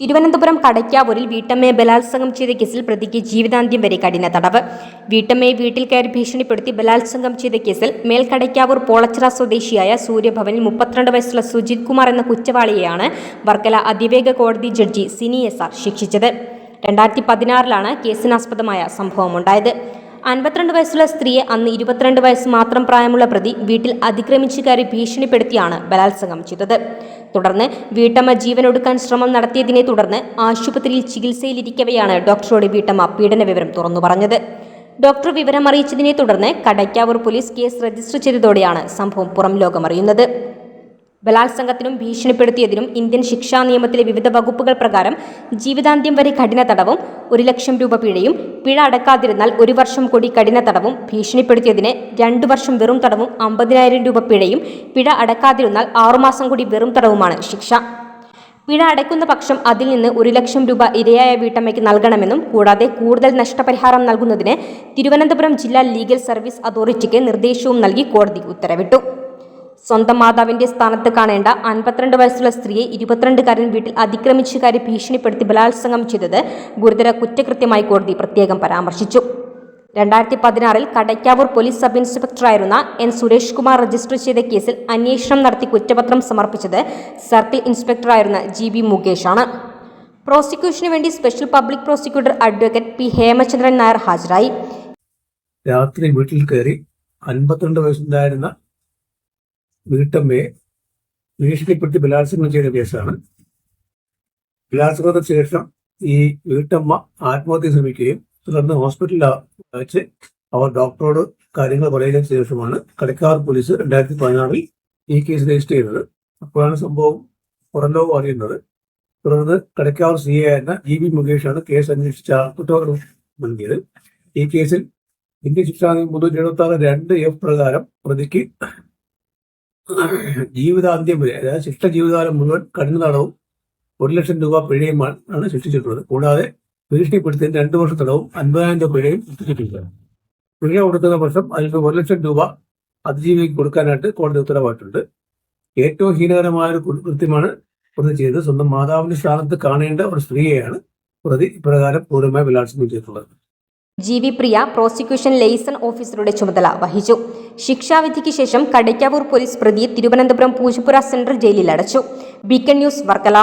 തിരുവനന്തപുരം കടയ്ക്കാവൂരിൽ വീട്ടമ്മയെ ബലാത്സംഗം ചെയ്ത കേസിൽ പ്രതിക്ക് ജീവിതാന്ത്യം വരെ കഠിന തടവ്. വീട്ടമ്മയെ വീട്ടിൽ കയറി ഭീഷണിപ്പെടുത്തി ബലാത്സംഗം ചെയ്ത കേസിൽ മേൽക്കടയ്ക്കാവൂർ പോളച്ചിറ സ്വദേശിയായ സൂര്യഭവനിൽ മുപ്പത്തിരണ്ട് വയസ്സുള്ള സുജിത് കുമാർ എന്ന കുറ്റവാളിയെയാണ് വർക്കല അതിവേഗ കോടതി ജഡ്ജി സിനി എസ് ആർ ശിക്ഷിച്ചത്. രണ്ടായിരത്തി പതിനാറിലാണ് കേസിനാസ്പദമായ സംഭവമുണ്ടായത്. അൻപത്തിരണ്ട് വയസ്സുള്ള സ്ത്രീയെ അന്ന് ഇരുപത്തിരണ്ട് വയസ്സ് മാത്രം പ്രായമുള്ള പ്രതി വീട്ടിൽ അതിക്രമിച്ചു കയറി ഭീഷണിപ്പെടുത്തിയാണ് ബലാത്സംഗം ചെയ്തത്. തുടർന്ന് വീട്ടമ്മ ജീവനൊടുക്കാൻ ശ്രമം നടത്തിയതിനെ തുടർന്ന് ആശുപത്രിയിൽ ചികിത്സയിലിരിക്കവെയാണ് ഡോക്ടറോട് വീട്ടമ്മ. പീഡന വിവരം തുറന്നു പറഞ്ഞത്. ഡോക്ടർ വിവരം അറിയിച്ചതിനെ തുടർന്ന് കടയ്ക്കാവൂർ പോലീസ് കേസ് രജിസ്റ്റർ ചെയ്തതോടെയാണ് സംഭവം പുറം ലോകമറിയുന്നത്. ബലാത്സംഗത്തിനും ഭീഷണിപ്പെടുത്തിയതിനും ഇന്ത്യൻ ശിക്ഷാ നിയമത്തിലെ വിവിധ വകുപ്പുകൾ പ്രകാരം ജീവിതാന്ത്യം വരെ കഠിന തടവും ഒരു ലക്ഷം രൂപ പിഴയും പിഴ അടക്കാതിരുന്നാൽ ഒരു വർഷം കൂടി കഠിന തടവും ഭീഷണിപ്പെടുത്തിയതിന് രണ്ടു വർഷം വെറും തടവും അമ്പതിനായിരം രൂപ പിഴയും പിഴ അടക്കാതിരുന്നാൽ ആറുമാസം കൂടി വെറും തടവുമാണ് ശിക്ഷ. പിഴ അടയ്ക്കുന്ന പക്ഷം അതിൽ നിന്ന് ഒരു ലക്ഷം രൂപ ഇരയായ വീട്ടമ്മയ്ക്ക് നൽകണമെന്നും കൂടാതെ കൂടുതൽ നഷ്ടപരിഹാരം നൽകുന്നതിന് തിരുവനന്തപുരം ജില്ലാ ലീഗൽ സർവീസ് അതോറിറ്റിക്ക് നിർദ്ദേശവും നൽകി കോടതി ഉത്തരവിട്ടു. സ്വന്തം മാതാവിന്റെ സ്ഥാനത്ത് കാണേണ്ട അൻപത്തിരണ്ട് വയസ്സുള്ള സ്ത്രീയെ ഇരുപത്തിരണ്ടുകാരൻ വീട്ടിൽ അതിക്രമിച്ചു കയറി ഭീഷണിപ്പെടുത്തി ബലാത്സംഗം ചെയ്തത് ഗുരുതര കുറ്റകൃത്യമായി കോടതി പ്രത്യേകം പരാമർശിച്ചു. രണ്ടായിരത്തി പതിനാറിൽ കടയ്ക്കാവൂർ പോലീസ് സബ് ഇൻസ്പെക്ടറായിരുന്ന എൻ സുരേഷ് കുമാർ രജിസ്റ്റർ ചെയ്ത കേസിൽ അന്വേഷണം നടത്തി കുറ്റപത്രം സമർപ്പിച്ചത് സർക്കിൾ ഇൻസ്പെക്ടറായിരുന്ന ജി ബി മുകേഷാണ്. പ്രോസിക്യൂഷന് വേണ്ടി special public prosecutor advocate P Hemachandran Nair ഹാജരായി. രാത്രി വീട്ടിൽ കയറി അൻപത്തിരണ്ട് വയസ്സുണ്ടായിരുന്ന വീട്ടമ്മയെ ഭീഷണിപ്പെടുത്തി ബലാത്സംഗം ചെയ്ത കേസാണ്. ബലാത്സംഗത്തിന് ശേഷം ഈ വീട്ടമ്മ ആത്മഹത്യ ശ്രമിക്കുകയും തുടർന്ന് ഹോസ്പിറ്റലിൽ വെച്ച് അവർ ഡോക്ടറോട് കാര്യങ്ങൾ പറയുകയും ശേഷമാണ് കടക്കാർ പോലീസ് രണ്ടായിരത്തി പതിനാറിൽ ഈ കേസ് രജിസ്റ്റർ ചെയ്തത്. അപ്പോഴാണ് സംഭവം പുറംലോകം അറിയുന്നത്. തുടർന്ന് കടക്കാർ സി എ എന്ന ജി ബി മുകേഷാണ് കേസ് അന്വേഷിച്ച കുറ്റപത്രം നൽകിയത്. ഈ കേസിൽ ഇന്ത്യൻ ശിക്ഷാ മുന്നൂറ്റി എഴുപത്തി ആറ് രണ്ട് എഫ് പ്രകാരം പ്രതിക്ക് ജീവിതാന്ത്യം വരെ. അതായത് ശിക്ഷ ജീവിതകാലം മുഴുവൻ കഠിന തടവും ഒരു ലക്ഷം രൂപ പിഴയുമാണ് ആണ് ശിക്ഷിച്ചിട്ടുള്ളത് കൂടാതെ ഭീഷണിപ്പെടുത്തി രണ്ടു വർഷം തടവും അൻപതിനായിരം രൂപ പിഴയും ശിക്ഷിച്ചിട്ടുണ്ട് പിഴ കൊടുക്കുന്ന വർഷം അതിന് ഒരു ലക്ഷം രൂപ അതിജീവിക്ക് കൊടുക്കാനായിട്ട് കോടതി ഉത്തരവായിട്ടുണ്ട്. ഏറ്റവും ഹീനകരമായ ഒരു കൃത്യമാണ് പ്രതി ചെയ്തത്. സ്വന്തം മാതാവിന്റെ സ്ഥാനത്ത് കാണേണ്ട ഒരു സ്ത്രീയെയാണ് പ്രതി ഇപ്രകാരം പൂർണമായി ബലാത്സംഗം ചെയ്തിട്ടുള്ളത്. G V Priya prosecution liaison ഓഫീസറുടെ ചുമതല വഹിച്ചു. ശിക്ഷാവിധിക്ക് ശേഷം കടയ്ക്കാവൂർ പോലീസ് പ്രതിയെ തിരുവനന്തപുരം പൂജപ്പുര സെൻട്രൽ ജയിലിൽ അടച്ചു. Beacon news Varkala.